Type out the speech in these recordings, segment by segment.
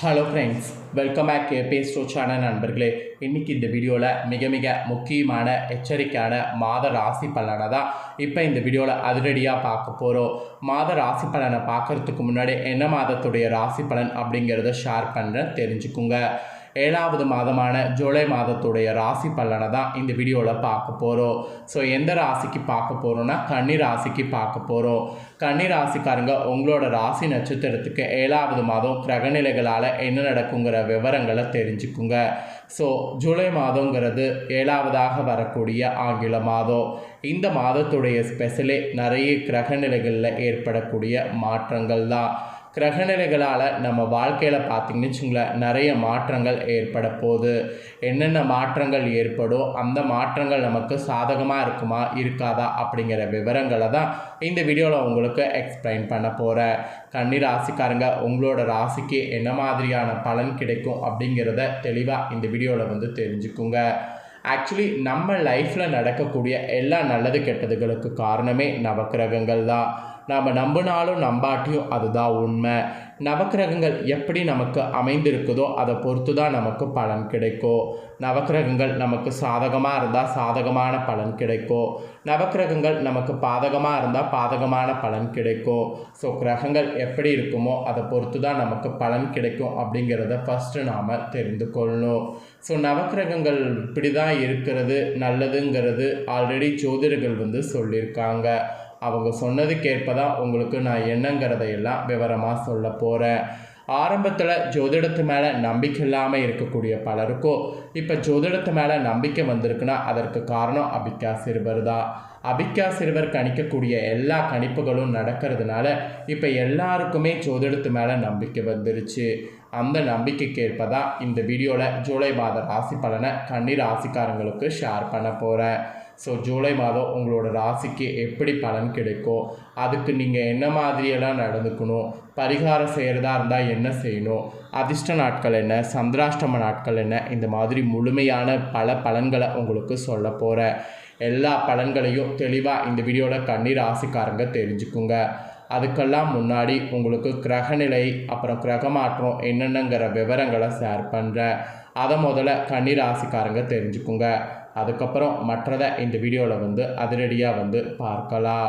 Hello friends welcome back பேஸ்டோ channel நண்பர்களே. இன்றைக்கி இந்த வீடியோவில் மிக மிக முக்கியமான எச்சரிக்கையான மாத ராசி பலனை தான் இப்போ இந்த வீடியோவில் அதிரடியாக பார்க்க போகிறோம் மாத ராசி பலனை பார்க்குறதுக்கு முன்னாடி என்ன மாதத்துடைய ராசி பலன் அப்படிங்கிறத ஷேர் பண்ணுறேன் தெரிஞ்சுக்குங்க. ஏழாவது மாதமான ஜூலை மாதத்துடைய ராசி பலனை தான் இந்த வீடியோவில் பார்க்க போகிறோம் ஸோ எந்த ராசிக்கு பார்க்க போகிறோன்னா கன்னி ராசிக்கு பார்க்க போகிறோம் கன்னி ராசிக்காரங்க உங்களோட ராசி நட்சத்திரத்துக்கு ஏழாவது மாதம் கிரகநிலைகளால் என்ன நடக்குங்கிற விவரங்களை தெரிஞ்சுக்குங்க. ஸோ ஜூலை மாதங்கிறது ஏழாவதாக வரக்கூடிய ஆங்கில மாதம். இந்த மாதத்துடைய ஸ்பெஷலே நிறைய கிரகநிலைகளில் ஏற்படக்கூடிய மாற்றங்கள் தான். கிரகநிலைகளால் நம்ம வாழ்க்கையில் பார்த்திங்கன்னு வச்சுங்களேன் நிறைய மாற்றங்கள் ஏற்பட போகுது. என்னென்ன மாற்றங்கள் ஏற்படும் அந்த மாற்றங்கள் நமக்கு சாதகமாக இருக்குமா இருக்காதா அப்படிங்கிற விவரங்களை தான் இந்த வீடியோவில் உங்களுக்கு எக்ஸ்பிளைன் பண்ண போகிறேன் கன்னி ராசிக்காரங்க உங்களோட ராசிக்கு என்ன மாதிரியான பலன் கிடைக்கும் அப்படிங்கிறத தெளிவாக இந்த வீடியோவில் வந்து தெரிஞ்சுக்குங்க. ஆக்சுவலி நம்ம லைஃப்பில் நடக்கக்கூடிய எல்லா நல்லது கெட்டதுகளுக்கு காரணமே நவக்கிரகங்கள் தான். நாம் நம்பினாலும் நம்பாட்டியும் அதுதான் உண்மை. நவக்கிரகங்கள் எப்படி நமக்கு அமைந்திருக்குதோ அதை பொறுத்து தான் நமக்கு பலன் கிடைக்கும். நவக்கிரகங்கள் நமக்கு சாதகமாக இருந்தால் சாதகமான பலன் கிடைக்கும். நவக்கிரகங்கள் நமக்கு பாதகமாக இருந்தால் பாதகமான பலன் கிடைக்கும். ஸோ கிரகங்கள் எப்படி இருக்குமோ அதை பொறுத்து தான் நமக்கு பலன் கிடைக்கும் அப்படிங்கிறத ஃபஸ்ட்டு நாம் தெரிந்து கொள்ளணும். ஸோ நவக்கிரகங்கள் இப்படி தான் இருக்கிறது நல்லதுங்கிறது ஆல்ரெடி ஜோதிடர்கள் வந்து சொல்லியிருக்காங்க. அவங்க சொன்னதுக்கேற்ப தான் உங்களுக்கு நான் என்னங்கிறதையெல்லாம் விவரமாக சொல்ல போகிறேன் ஆரம்பத்தில் ஜோதிடத்து மேலே நம்பிக்கை இல்லாமல் இருக்கக்கூடிய பலருக்கும் இப்போ ஜோதிடத்து மேலே நம்பிக்கை வந்திருக்குன்னா அதற்கு காரணம் அபிக்கா சிறுவர் தான். அபிக்கா சிறுவர் கணிக்கக்கூடிய எல்லா கணிப்புகளும் நடக்கிறதுனால இப்போ எல்லாருக்குமே ஜோதிடத்து மேலே நம்பிக்கை வந்துருச்சு. அந்த நம்பிக்கைக்கேற்ப தான் இந்த வீடியோவில் ஜூலை மாத ராசி பலனை கண்ணீர் ராசிக்காரங்களுக்கு ஷேர் பண்ண போகிறேன் ஸோ ஜூலை மாதம் உங்களோட ராசிக்கு எப்படி பலன் கிடைக்கும்? அதுக்கு நீங்கள் என்ன மாதிரியெல்லாம் நடந்துக்கணும்? பரிகாரம் செய்கிறதா இருந்தால் என்ன செய்யணும்? அதிர்ஷ்ட நாட்கள் என்ன? சந்திராஷ்டம நாட்கள் என்ன? இந்த மாதிரி முழுமையான பல பலன்களை உங்களுக்கு சொல்ல போகிறேன் எல்லா பலன்களையும் தெளிவாக இந்த வீடியோவில் கண்ணீர் ராசிக்காரங்க தெரிஞ்சுக்குங்க. அதுக்கெல்லாம் முன்னாடி உங்களுக்கு கிரகநிலை அப்புறம் கிரக மாற்றம் என்னென்னங்கிற விவரங்களை ஷேர் பண்ணுறேன் அதை முதல்ல கண்ணீர் ராசிக்காரங்க தெரிஞ்சுக்குங்க. அதுக்கப்புறம் மற்றதை இந்த வீடியோவில் வந்து அதிரடியாக வந்து பார்க்கலாம்.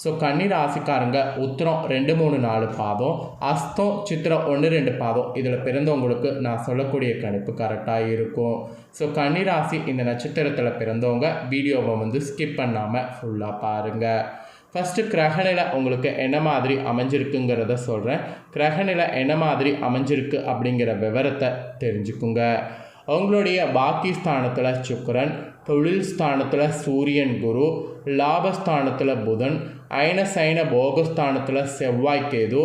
ஸோ கன்னி ராசிக்காரங்க உத்திரம் ரெண்டு மூணு நாலு பாதம் அஸ்தம் சித்திரம் ஒன்று ரெண்டு பாதம். இதில் பிறந்தவங்களுக்கு நான் சொல்லக்கூடிய கணிப்பு கரெக்டாக இருக்கும். ஸோ கன்னி ராசி இந்த நட்சத்திரத்தில் பிறந்தவங்க வீடியோவை வந்து ஸ்கிப் பண்ணாமல் ஃபுல்லாக பாருங்கள் ஃபஸ்ட்டு கிரகநிலை உங்களுக்கு என்ன மாதிரி அமைஞ்சிருக்குங்கிறத சொல்கிறேன் கிரகநிலை என்ன மாதிரி அமைஞ்சிருக்கு அப்படிங்கிற விவரத்தை தெரிஞ்சுக்குங்க. அவங்களுடைய பாக்கி ஸ்தானத்தில் சுக்கரன் தொழில் ஸ்தானத்தில் சூரியன் குரு லாபஸ்தானத்தில் புதன் அயன சைன போகஸ்தானத்தில் செவ்வாய் கேது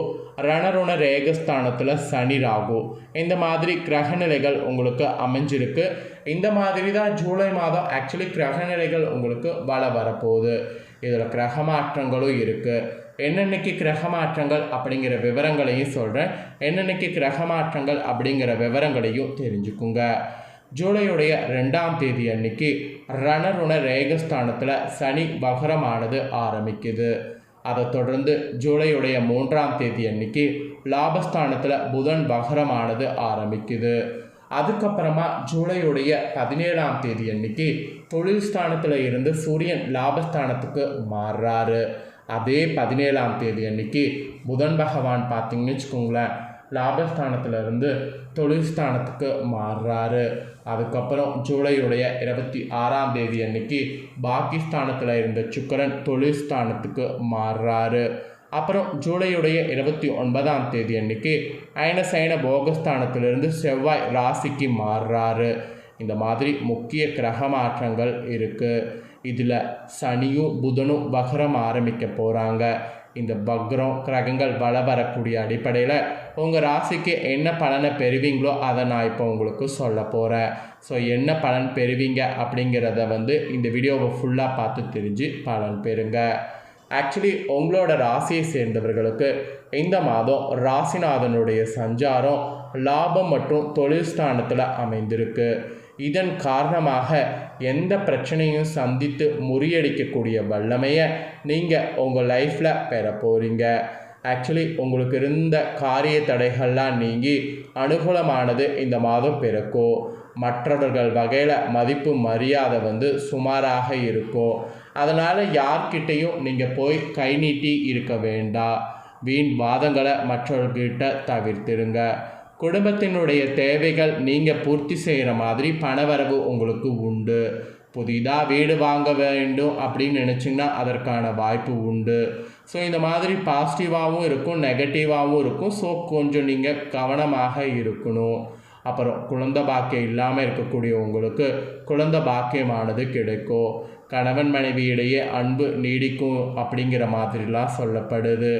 ரணருண ரேகஸ்தானத்தில் சனி ராகு. இந்த மாதிரி கிரகநிலைகள் உங்களுக்கு அமைஞ்சிருக்கு. இந்த மாதிரி தான் ஜூலை மாதம் ஆக்சுவலி கிரகநிலைகள் உங்களுக்கு வள வரப்போகுது. இதில் கிரக மாற்றங்களும் இருக்குது என்னென்னைக்கு கிரக மாற்றங்கள் அப்படிங்கிற விவரங்களையும் சொல்கிறேன் என்னென்னைக்கு கிரக மாற்றங்கள் அப்படிங்கிற விவரங்களையும் தெரிஞ்சுக்குங்க. ஜூலையுடைய ரெண்டாம் தேதி அன்னைக்கு ரணருண ரேகஸ்தானத்தில் சனி வகரமானது ஆரம்பிக்குது. அதை தொடர்ந்து ஜூலையுடைய மூன்றாம் தேதி அன்னைக்கு லாபஸ்தானத்தில் புதன் வகரமானது ஆரம்பிக்குது. அதுக்கப்புறமா ஜூலையுடைய பதினேழாம் தேதி அன்னைக்கு தொழில் ஸ்தானத்தில் இருந்து சூரியன் லாபஸ்தானத்துக்கு மாறுறாரு. அதே பதினேழாம் தேதி அன்னைக்கு புதன் பகவான் பார்த்தீங்கன்னு வச்சுக்கோங்களேன். லாபஸ்தானத்திலிருந்து தொழில்ஸ்தானத்துக்கு மாறுறாரு. அதுக்கப்புறம் ஜூலையுடைய இருபத்தி ஆறாம் தேதி அன்னைக்கு பாகிஸ்தானத்தில் இருந்த சுக்கரன் தொழில்ஸ்தானத்துக்கு மாறுறாரு. அப்புறம் ஜூலையுடைய இருபத்தி ஒன்பதாம் தேதி அன்னைக்கு அயனசைன போகஸ்தானத்திலிருந்து செவ்வாய் ராசிக்கு மாறுறாரு. இந்த மாதிரி முக்கிய கிரக மாற்றங்கள் இருக்குது இதில் சனியும் புதனும் வக்ரம் ஆரம்பிக்க போகிறாங்க இந்த வக்ரம் கிரகங்கள் வள வரக்கூடிய அடிப்படையில் உங்கள் ராசிக்கு என்ன பலனை பெறுவீங்களோ அதை நான் இப்போ உங்களுக்கு சொல்ல போகிறேன் ஸோ என்ன பலன் பெறுவீங்க அப்படிங்கிறத வந்து இந்த வீடியோவை ஃபுல்லாக பார்த்து தெரிஞ்சு பலன் பெறுங்க. ஆக்சுவலி உங்களோட ராசியை சேர்ந்தவர்களுக்கு இந்த மாதம் ராசிநாதனுடைய சஞ்சாரம் லாபம் மற்றும் தொழில் ஸ்தானத்தில் அமைந்திருக்கு. இதன் காரணமாக எந்த பிரச்சனையும் சந்தித்து முறியடிக்கக்கூடிய வல்லமையை நீங்கள் உங்கள் லைஃப்பில் பெற போகிறீங்க ஆக்சுவலி உங்களுக்கு இருந்த காரிய தடைகள்லாம் நீங்கி அனுகூலமானது இந்த மாதம் பிறக்கும். மற்றவர்கள் வகையில் மதிப்பு மரியாதை வந்து சுமாராக இருக்கும். அதனால் யார்கிட்டையும் நீங்கள் போய் கை நீட்டி இருக்க வேண்டாம். வீண் வாதங்களை மற்றவர்கிட்ட தவிர்த்திருங்க. குடும்பத்தினுடைய தேவைகள் நீங்கள் பூர்த்தி செய்கிற மாதிரி பணவரவு உங்களுக்கு உண்டு. புதிதாக வீடு வாங்க வேண்டும் அப்படின்னு நினச்சிங்கன்னா அதற்கான வாய்ப்பு உண்டு. ஸோ இந்த மாதிரி பாசிட்டிவாகவும் இருக்கும் நெகட்டிவாகவும் இருக்கும். ஸோ கொஞ்சம் நீங்கள் கவனமாக இருக்கணும். அப்புறம் குழந்த பாக்கியம் இல்லாமல் இருக்கக்கூடிய உங்களுக்கு குழந்தை பாக்கியமானது கிடைக்கும். கணவன் மனைவியிடையே அன்பு நீடிக்கும் அப்படிங்கிற மாதிரிலாம் சொல்லப்படுது.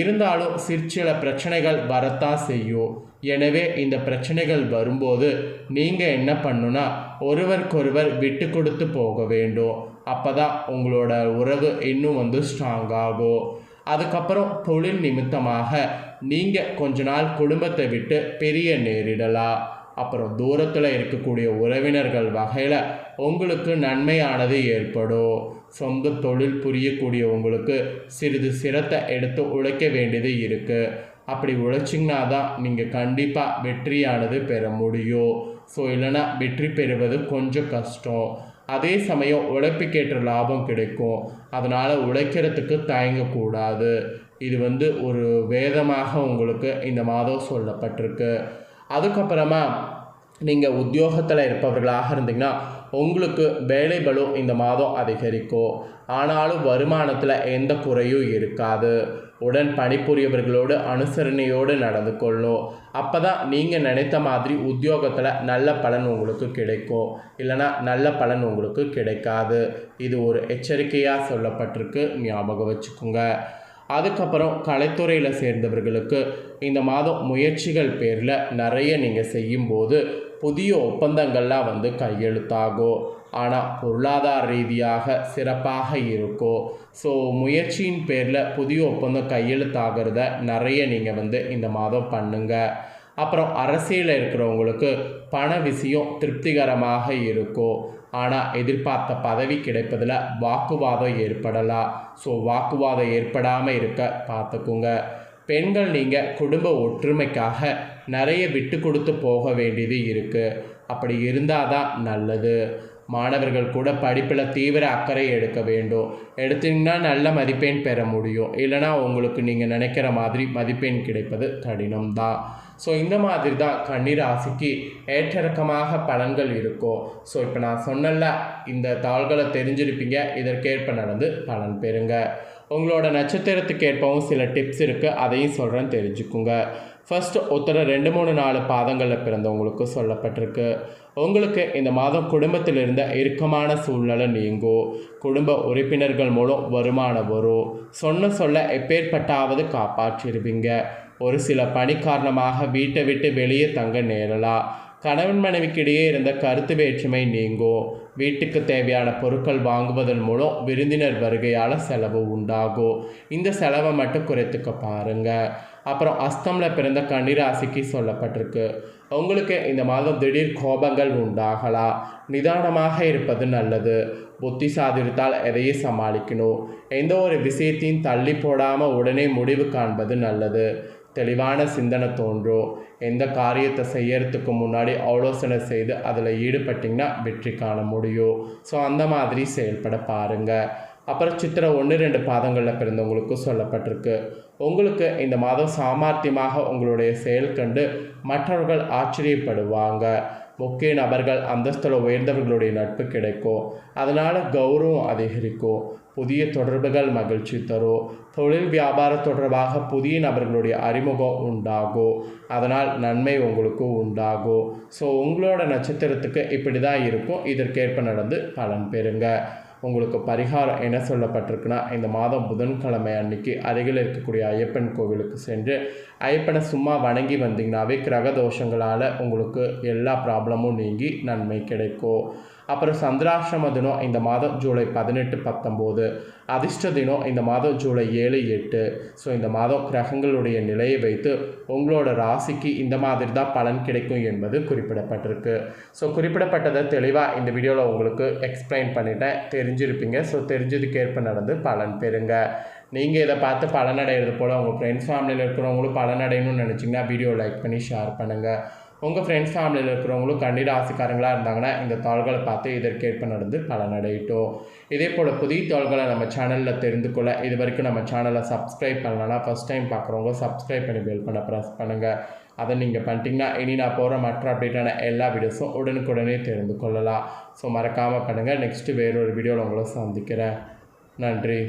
இருந்தாலும் சிற்சில பிரச்சனைகள் வரத்தான் செய்யும். எனவே இந்த பிரச்சனைகள் வரும்போது நீங்கள் என்ன பண்ணுனா ஒருவருக்கொருவர் விட்டு கொடுத்து போக வேண்டும். அப்போ தான் உங்களோட உறவு இன்னும் வந்து ஸ்ட்ராங் ஆகும். அதுக்கப்புறம் தொழில் நிமித்தமாக நீங்கள் கொஞ்ச நாள் குடும்பத்தை விட்டு பெரிய நேரிடலாம். அப்புறம் தூரத்தில் இருக்கக்கூடிய உறவினர்கள் வகையில் உங்களுக்கு நன்மையானது ஏற்படும். சொந்த தொழில் புரியக்கூடிய உங்களுக்கு சிறிது சிரத்தை எடுத்து உழைக்க வேண்டியது இருக்குது அப்படி உழைச்சிங்கன்னா தான் நீங்கள் கண்டிப்பாக வெற்றியானது பெற முடியும். ஸோ இல்லைன்னா வெற்றி பெறுவது கொஞ்சம் கஷ்டம். அதே சமயம் உழைப்புக்கேற்ற லாபம் கிடைக்கும். அதனால் உழைக்கிறதுக்கு தயங்கக்கூடாது. இது வந்து ஒரு வேதமாக உங்களுக்கு இந்த மாதம் சொல்லப்பட்டிருக்கு. அதுக்கப்புறமா நீங்கள் உத்தியோகத்தில் இருப்பவர்களாக இருந்தீங்கன்னா உங்களுக்கு வேலை பலம் இந்த மாதம் அதிகரிக்கும். ஆனாலும் வருமானத்தில் எந்த குறையும் இருக்காது. உடன் பணிபுரியவர்களோடு அனுசரணையோடு நடந்து கொள்ளும் அப்போ தான் நீங்கள் நினைத்த மாதிரி உத்தியோகத்தில் நல்ல பலன் உங்களுக்கு கிடைக்கும் இல்லைனா நல்ல பலன் உங்களுக்கு கிடைக்காது. இது ஒரு எச்சரிக்கையாக சொல்லப்பட்டிருக்கு. ஞாபகம் வச்சுக்கோங்க. அதுக்கப்புறம் கலைத்துறையில் சேர்ந்தவர்களுக்கு இந்த மாதம் முயற்சிகள் பேரில் நிறைய நீங்கள் செய்யும்போது புதிய ஒப்பந்தங்கள்லாம் வந்து கையெழுத்தாகும் ஆனால் பொருளாதார ரீதியாக சிறப்பாக இருக்கும் ஸோ முயற்சியின் பேரில் புதிய ஒப்பந்தம் கையெழுத்தாகிறத நிறைய நீங்கள் வந்து இந்த மாதம் பண்ணுங்கள் அப்புறம் அரசியலில் இருக்கிறவங்களுக்கு பண விஷயம் திருப்திகரமாக இருக்கும் ஆனால் எதிர்பார்த்த பதவி கிடைப்பதில் வாக்குவாதம் ஏற்படலாம் ஸோ வாக்குவாதம் ஏற்படாமல் இருக்க பார்த்துக்குங்க பெண்கள் நீங்கள் குடும்ப ஒற்றுமைக்காக நிறைய விட்டு கொடுத்து போக வேண்டியது இருக்குது அப்படி இருந்தால் தான் நல்லது. மாணவர்கள் கூட படிப்பில் தீவிர அக்கறை எடுக்க வேண்டும். எடுத்தீங்கன்னா நல்ல மதிப்பெண் பெற முடியும். இல்லைனா உங்களுக்கு நீங்கள் நினைக்கிற மாதிரி மதிப்பெண் கிடைப்பது கடினம் தான் ஸோ இந்த மாதிரி தான் கன்னிராசிக்கு ஏற்றிறக்கமாக பலன்கள் இருக்கும். ஸோ இப்போ நான் சொன்னல இந்த தாள்களை தெரிஞ்சிருப்பீங்க. இதற்கேற்ப நடந்து பலன் பெறுங்க. உங்களோட நட்சத்திரத்துக்கு ஏற்பவும் சில டிப்ஸ் இருக்குது அதையும் சொல்கிறேன் தெரிஞ்சுக்குங்க. ஃபஸ்ட்டு ஒருத்தர் ரெண்டு மூணு நாலு பாதங்களில் பிறந்தவங்களுக்கு சொல்லப்பட்டிருக்கு. உங்களுக்கு இந்த மாதம் குடும்பத்தில் இருந்த இறுக்கமான சூழ்நிலை நீங்கும் குடும்ப உறுப்பினர்கள் மூலம் வருமானம் வரும் சொன்ன சொல்ல எப்பேற்பட்டாவது காப்பாற்றிடுவீங்க ஒரு சில பணி காரணமாக வீட்டை விட்டு வெளியே தங்க நேரலாம் கணவன் மனைவிக்கிடையே இருந்த கருத்து வேற்றுமை நீங்கும் வீட்டுக்கு தேவையான பொருட்கள் வாங்குவதன் மூலம் விருந்தினர் வருகையால் செலவு உண்டாகும். இந்த செலவை மட்டும் குறைத்துக்க பாருங்கள் அப்புறம் அஸ்தமில் பிறந்த கன்னிராசிக்கு சொல்லப்பட்டிருக்கு. உங்களுக்கு இந்த மாதம் திடீர் கோபங்கள் உண்டாகலாம். நிதானமாக இருப்பது நல்லது. புத்தி சாதித்தால் எதையும் சமாளிக்கணும். எந்த ஒரு விஷயத்தையும் தள்ளி போடாமல் உடனே முடிவு காண்பது நல்லது. தெளிவான சிந்தனை தோன்றும் எந்த காரியத்தை செய்யறதுக்கு முன்னாடி ஆலோசனை செய்து அதில் ஈடுபட்டிங்கன்னா வெற்றி காண முடியும். ஸோ அந்த மாதிரி செயல்பட பாருங்கள் அப்புறம் சித்திரை ஒன்று ரெண்டு பாதங்களில் பிறந்தவங்களுக்கு சொல்லப்பட்டிருக்கு. உங்களுக்கு இந்த மாதம் சாமர்த்தியமாக உங்களுடைய செயல் கண்டு மற்றவர்கள் ஆச்சரியப்படுவாங்க. முக்கிய நபர்கள் அந்தஸ்தில் உயர்ந்தவர்களுடைய நட்பு கிடைக்கும் அதனால் கௌரவம் அதிகரிக்கும் புதிய தொடர்புகள் மகிழ்ச்சி தரும் தொழில் வியாபாரம் தொடர்பாக புதிய நபர்களுடைய அறிமுகம் உண்டாகும் அதனால் நன்மை உங்களுக்கு உண்டாகும் ஸோ உங்களோட நட்சத்திரத்துக்கு இப்படி தான் இருக்கும். இதற்கேற்ப நடந்து பலன் பெறுங்க. உங்களுக்கு பரிகாரம் என்ன சொல்லப்பட்டிருக்குன்னா இந்த மாதம் புதன்கிழமை அன்னைக்கு அருகில் இருக்கக்கூடிய ஐயப்பன் கோவிலுக்கு சென்று ஐயப்பனை சும்மா வணங்கி வந்தீங்கன்னாவே கிரக தோஷங்களால் உங்களுக்கு எல்லா ப்ராப்ளமும் நீங்கி நன்மை கிடைக்கும். அப்புறம் சந்திராசிரம தினம் இந்த மாதம் ஜூலை பதினெட்டு பத்தொம்போது. அதிர்ஷ்ட தினம் இந்த மாதம் ஜூலை ஏழு எட்டு. ஸோ இந்த மாதம் கிரகங்களுடைய நிலையை வைத்து உங்களோட ராசிக்கு இந்த மாதிரி தான் பலன் கிடைக்கும் என்பது குறிப்பிடப்பட்டிருக்கு. ஸோ குறிப்பிடப்பட்டதை தெளிவாக இந்த வீடியோவில் உங்களுக்கு எக்ஸ்பிளைன் பண்ணிட்டேன். தெரிஞ்சிருப்பீங்க. ஸோ தெரிஞ்சதுக்கேற்ப நடந்து பலன் பெறுங்க. நீங்கள் இதை பார்த்து பலனடைகிறது போல் உங்கள் ஃப்ரெண்ட்ஸ் ஃபேமிலியில் இருக்கிறவங்களும் பலனடையணும்னு நினச்சிங்கன்னா வீடியோ லைக் பண்ணி ஷேர் பண்ணுங்கள் உங்கள் ஃப்ரெண்ட்ஸ் ஃபேமிலியில் இருக்கிறவங்களும் கண்டிட ஆசைக்காரங்களாக இருந்தாங்கன்னா இந்த தாள்களை பார்த்து இதற்கேற்ப நடந்து பலனடையட்டும். இதே போல் புதிய தாள்களை நம்ம சேனலில் தெரிந்து கொள்ள இது வரைக்கும் நம்ம சேனலை சப்ஸ்கிரைப் பண்ணலன்னா ஃபஸ்ட் டைம் பார்க்குறவங்க சப்ஸ்கிரைப் பண்ணி பெல் பண்ண ப்ரெஸ் பண்ணுங்கள் அதை நீங்கள் பண்ணிட்டீங்கன்னா இனி நான் போகிற மற்ற அப்டேட்டான எல்லா வீடியோஸும் உடனுக்குடனே தெரிந்து கொள்ளலாம். ஸோ மறக்காமல் பண்ணுங்கள் நெக்ஸ்ட்டு வேறொரு வீடியோவில் உங்களை சந்திக்கிறேன். நன்றி.